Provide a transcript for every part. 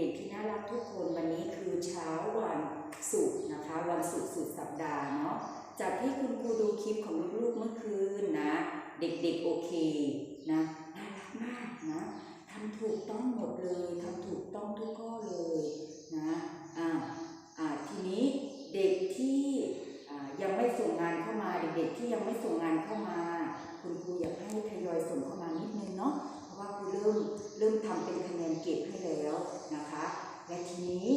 ด็กๆที่น่ารักทุกคนวันนี้คือเช้าวันศุกร์นะคะ วันศุกร์สุดสัปดาห์เนาะจากที่คุณครูดูคลิปของลูกๆเมื่อคืนนะ เด็กๆโอเคนะน่ารักมากนะทำถูกต้องหมดเลยทำถูกต้องทุกข้อเลยนะอ่าอ่าทีนี้เด็กที่ยังไม่ส่งงานเข้ามาเด็กๆที่ยังไม่ส่งงานเข้ามา คุณครูอยากให้ทยอยส่งเข้ามานิดนึงเนาะเพราะว่าครูเริ่มเริ่มทำเป็น นนเก็บให้แล้วนะคะ และทีนี้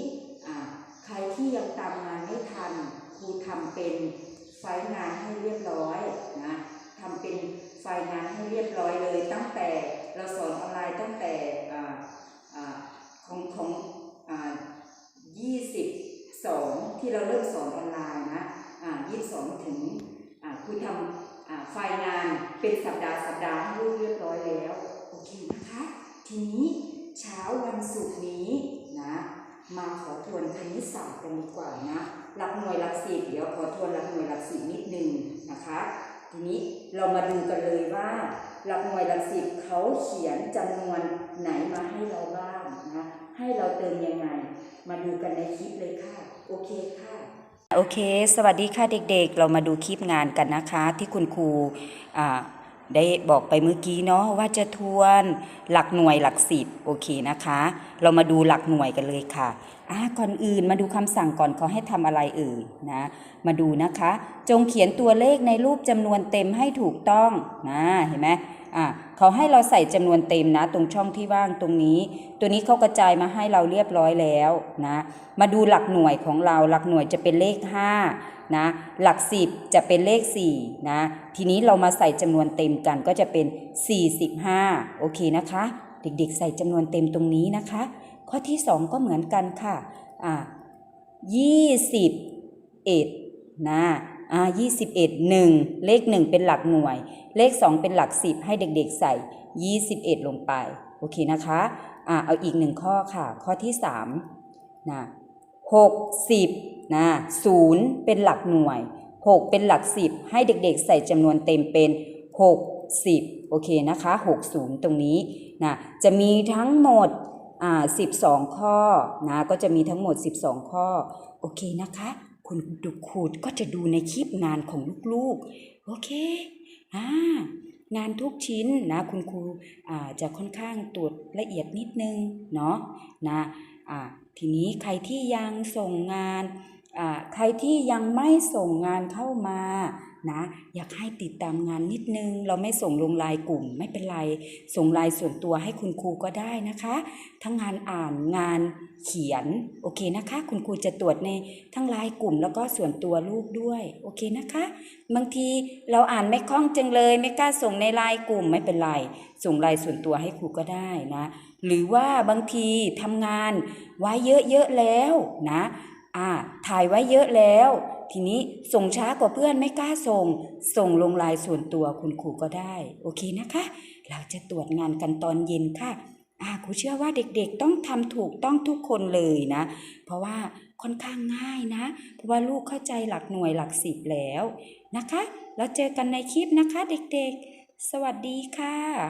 ใครที่ยังตามงานไม่ทันครูทำเป็นไฟล์งานให้เรียบร้อยนะทำเป็นไฟล์งานให้เรียบร้อยเลย ตั้งแต่เราสอนออนไลน์ตั้งแต่อ่าอ่าของของอ่า22ที่เราเริ่มสอนออนไลน์นะอ่า22ถึงอ่าครูทำไฟล์งานเป็นสัปดาห์สัปดาห์ให้ลูกเรียบร้อยแล้ว โอเคนะคะ ทีนี้ เช้าวันศุกร์นี้นะ มาขอทวนคณิตศาสตร์กันดีกว่านะหลักหน่วยหลักสิบเดี๋ยวขอทวนหลักหน่วยหลักสิบนิดนึงนะคะ ทีนี้เรามาดูกันเลยว่า หลักหน่วยหลักสิบเขาเขียนจำนวนไหนมาให้เราบ้างนะให้เราเติมยังไง มาดูกันในคลิปเลยค่ะ โอเคค่ะโอเค สวัสดีค่ะเด็กๆ เรามาดูคลิปงานกันนะคะ ที่คุณครูอ่า ได้บอกไปเมื่อกี้เนาะว่าจะทวนหลักหน่วยหลักสิบโอเคนะคะ เรามาดูหลักหน่วยกันเลยค่ะอ่าก่อนอื่นมาดูคำสั่งก่อนเขาให้ทำอะไรอื่นนะมาดูนะคะ จงเขียนตัวเลขในรูปจำนวนเต็มให้ถูกต้องนะเห็นไหม อ่าเขาให้เราใส่จำนวนเต็มนะ ตรงช่องที่ว่างตรงนี้ ตัวนี้เขากระจายมาให้เราเรียบร้อยแล้วนะ มาดูหลักหน่วยของเรา หลักหน่วยจะเป็นเลข5นะ หลัก 10 จะเป็นเลข4นะ ทีนี้เรามาใส่จำนวนเต็มกันก็จะเป็น 45 โอเคนะคะ เด็กๆ ใส่จำนวนเต็มตรงนี้นะคะ ข้อที่ 2 ก็เหมือนกันค่ะอ่า21นะ อ่า21 1เลข1เป็นหลักหน่วย เลข2เป็นหลัก10ให้เด็กๆใส่21ลงไป โอเคนะคะอ่าเอาอีกหนึ่งข้อค่ะ ข้อที่3นะ60นะ0เป็นหลักหน่วย6เป็นหลัก10ให้เด็กๆ ใส่จำนวนเต็มเป็น60โอเคนะคะ60ตรงนี้นะจะมีทั้งหมดอ่า12 ข้อนะก็จะมีทั้งหมด 12 ข้อ โอเคนะคะ คุณดูครูก็จะดูในคลิปงานของลูกๆ โอเคอ่างานทุกชิ้นนะคุณครูอ่าจะค่อนข้างตรวจละเอียดนิดนึงเนาะนะอ่าทีนี้ใครที่ยังส่งงานอ่าใครที่ยังไม่ส่งงานเข้ามา นะ อยากให้ติดตามงานนิดนึง เราไม่ส่งลงลน์กลุ่มไม่เป็นไร ส่งลน์ส่วนตัวให้คุณครูก็ได้นะคะ ทั้งงานอ่านงานเขียน โอเคนะคะ คุณครูจะตรวจในทั้งลน์กลุ่มแล้วก็ส่วนตัวลูกด้วย โอเคนะคะ บางทีเราอ่านไม่คล่องจังเลย ไม่กล้าส่งในลน์กลุ่มไม่เป็นไร ส่งลน์ส่วนตัวให้ครูก็ได้นะ หรือว่าบางทีทำงานไว้เยอะๆแล้วนะอ่าถ่ายไว้เยอะแล้ว ทีนี้ส่งช้ากว่าเพื่อนไม่กล้าส่ง ส่งลงลน์ส่วนตัวคุณครูก็ได้ โอเคนะคะ เราจะตรวจงานกันตอนเย็นค่ะอ่าครูเชื่อว่าเด็กๆต้องทำถูกต้องทุกคนเลยนะ เพราะว่าค่อนข้างง่ายนะ เพราะว่าลูกเข้าใจหลักหน่วยหลักสิบแล้วนะคะ แล้วเจอกันในคลิปนะคะเด็กๆ สวัสดีค่ะ